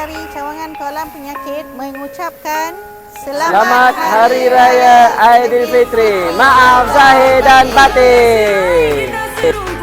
dari cawangan kolam penyakit mengucapkan selamat, selamat hari, hari raya Aidilfitri. Maaf zahir dan batin.